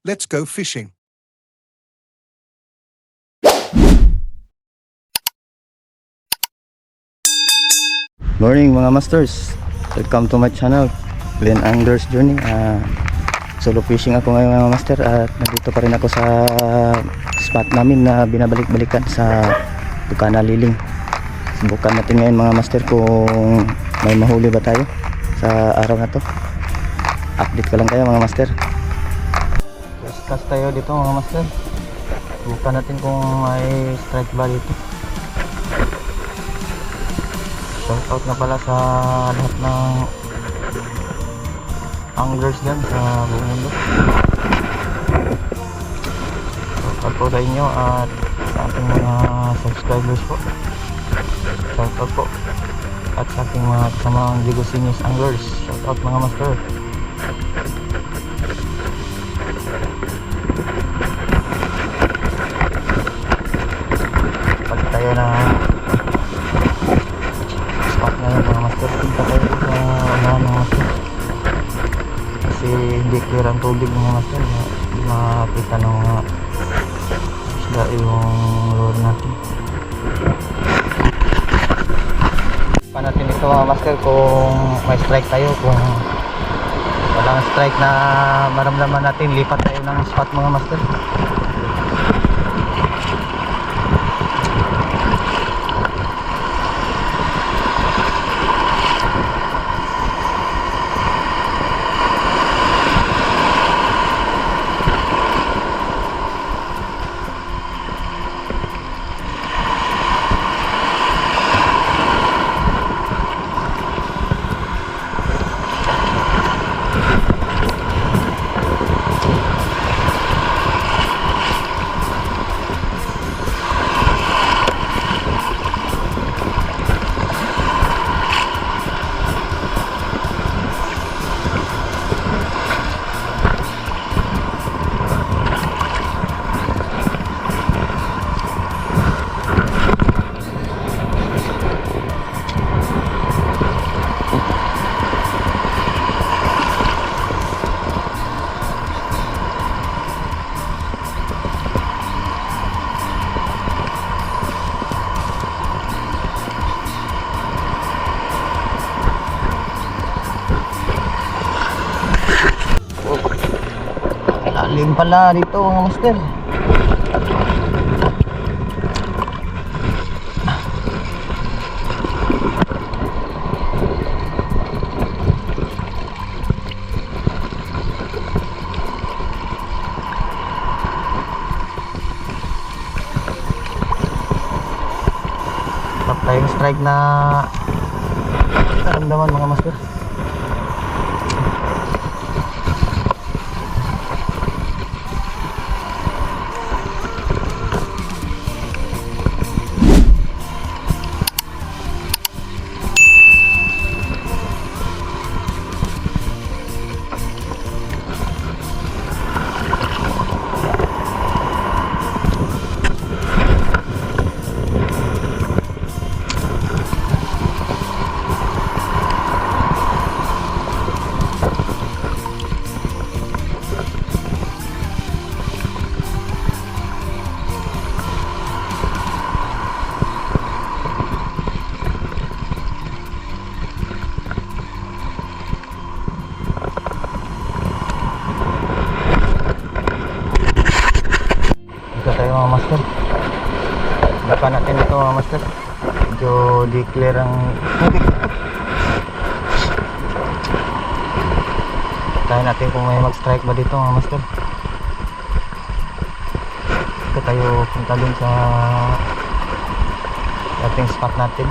Let's go fishing. Morning mga masters. Welcome to my channel Glenn Anglers Journey. Ah, Solo fishing ako ngayon mga master At nandito pa rin ako sa spot namin na binabalik-balikan sa Bukana Liling Subukan natin ngayon mga master kung may mahuli ba tayo sa araw na to. Update ko lang kayo mga master Cast tayo dito mga master Subukan natin kung may strike ba dito Shout out na pala sa lahat ng anglers dyan sa buong mundo. Shout out po sa inyo at sa ating mga subscribers po. Shout out po. At sa ating mga kasamang Digosinis anglers. Shout out mga master. Tubig mga master na hindi makakita ng mga isda yung lure natin. Pa natin ito mga master kung may strike tayo kung walang strike na maramdaman natin lipat tayo ng spot mga master Lalim pala dito mga master. Tap tayong strike na naramdaman mga master. Master. Medyo declare ang tubig. Tayo natin kung may mag-strike ba dito mga master. Dito tayo punta dun sa ating spot natin.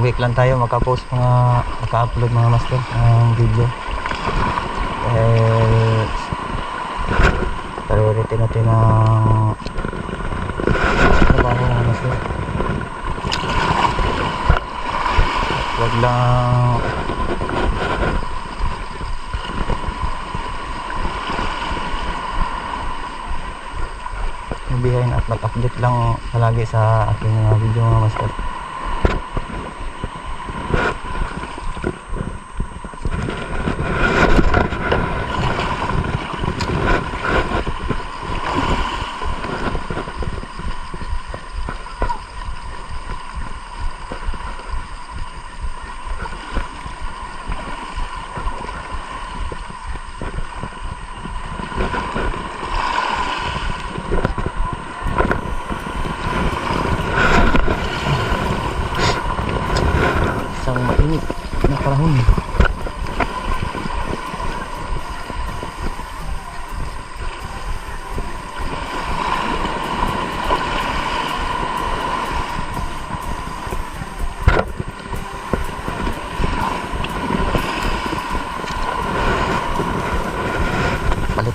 Once a week lang tayo makapost mga maka-upload mga master ng video. Eh priority natin ng trabaho mga master. Wag lang behind at mag-update lang palagi sa aking mga video mga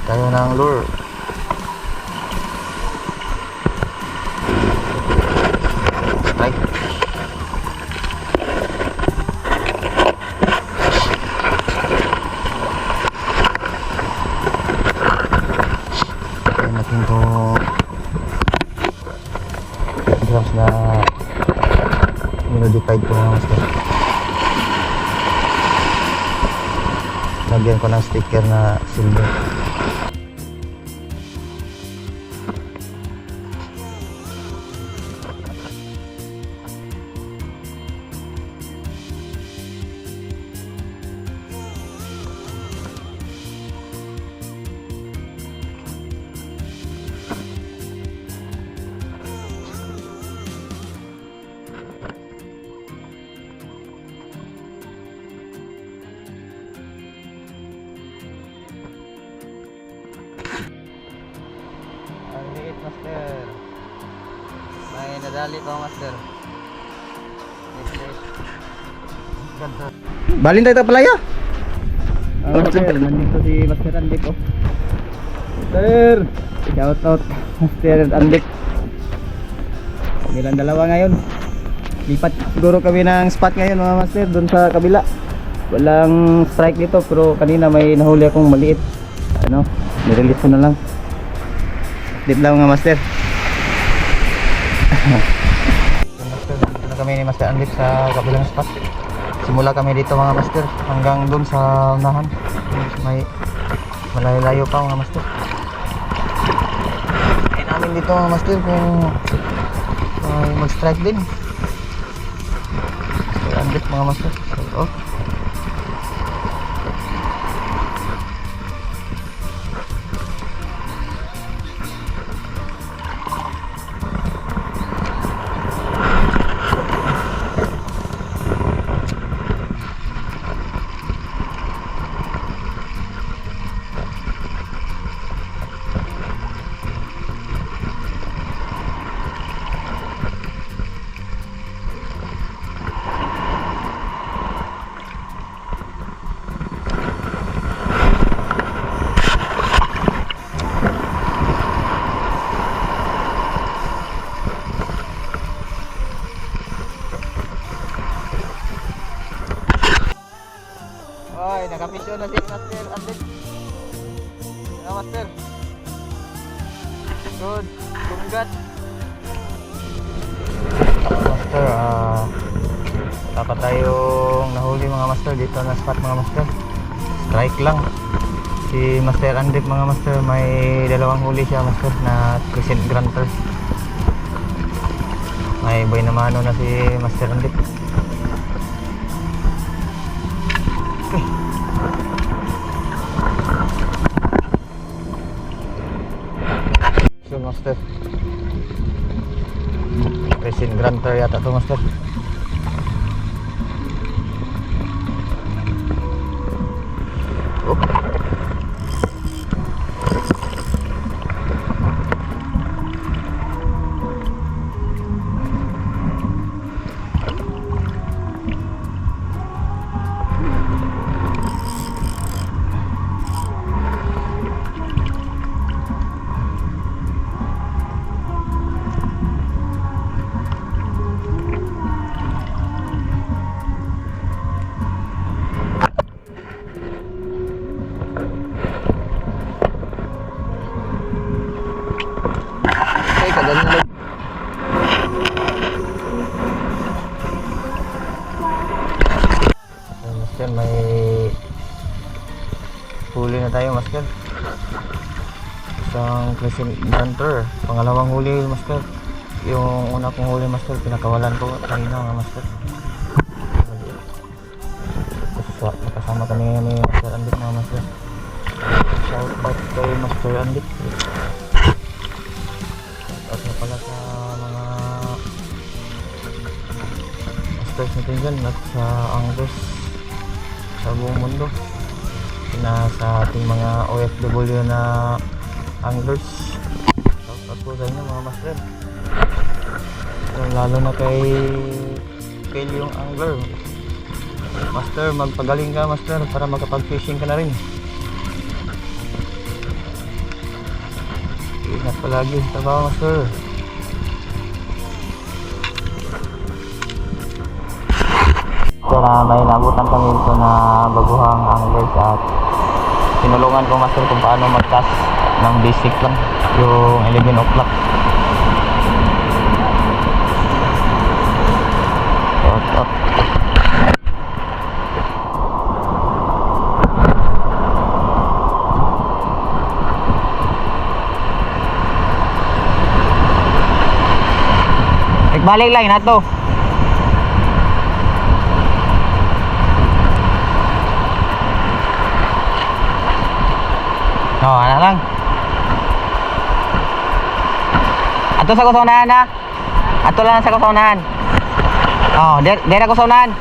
tayo ng lure natin to grams na minodified ko mga. Lagyan ko ng sticker na silver. May nadali pa master. Balin tayo palaya. Oh, master, nandito si Master Andik oh. Master! Shout out Master Andik. Kamilang dalawa ngayon. Lipat siguro kami ng spot ngayon mga master doon sa kabila. Walang strike dito pero kanina may nahuli akong maliit. Ano, nirelease ko na lang. Dip lang mga master. Master, dito na kami ni Master Andip sa kabilang spot. Simula kami dito mga master hanggang doon sa unahan. May malayo-layo pa mga master. Kaya namin dito mga master kung may mag-strike din. Master Andip mga master. So, oh. Nakapisyon na si Master Andip. Nga Master. Good. Kumgat. Master, ah dapat tayong nahuli mga master dito na spot mga master. Strike lang. Si Master Andip mga master may dalawang huli siya master na Crescent Granter. May boy na mano na si Master Andip. Master. Resin Granter yata to master. Oh. Crescent grunter pangalawang huli master. Yung una kong huli master pinakawalan ko. Kanina mga master. Kasi nakasama kami ni Master Andit mga master. Shout out kay Master Andit shout out na pala sa mga masters natin dyan at sa anglers sa buong mundo. Na sa ating mga OFW na anglers. Shout out po sa inyo mga master lalo na kay Phil yung angler. Master magpagaling ka master para makapag fishing ka na rin. Ingat palagi sa trabaho master. So na may nabutan kami dito na baguhang anglers at tinulungan ko master kung paano mag-cast ng basic lang yung 11 o'clock Shout out. Balik lang na to. Oh, ano lang. Ato sa kusunahan ha. Ato lang sa kusunahan. Oh, der der ako sa unahan.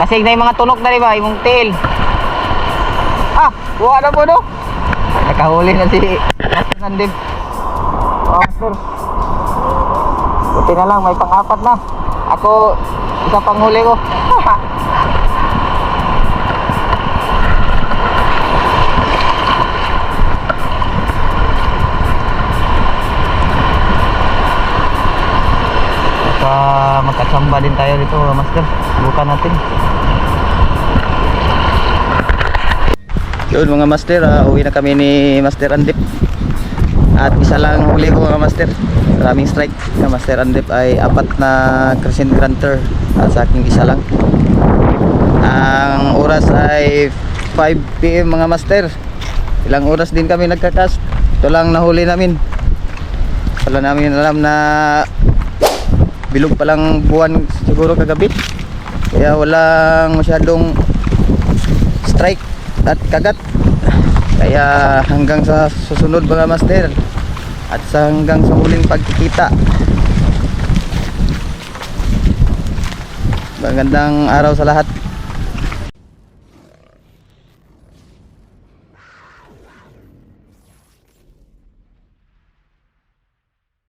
Basig na yung mga tunok na ba, yung tail. Ah, buha na po no. Nakahuli na si Master Nandib. Oh, Master. Buti na lang, may pang-apat na. Ako, isa pang huli ko. Baka magkatsamba din tayo dito, Master. Subukan natin. Yun mga Master, ah, uwi na kami ni Master Andip. At isa lang huli ko mga Master. Maraming strike. Na Master Andip ay apat na Crescent Granter. At sa aking isa lang. Ang oras ay 5pm mga Master. Ilang oras din kami nagkakas. Ito lang nahuli namin. Wala namin alam na bilog pa lang buwan siguro kagabi. Kaya walang masyadong strike at kagat. Kaya hanggang sa susunod mga master at sa hanggang sa huling pagkikita. Magandang araw sa lahat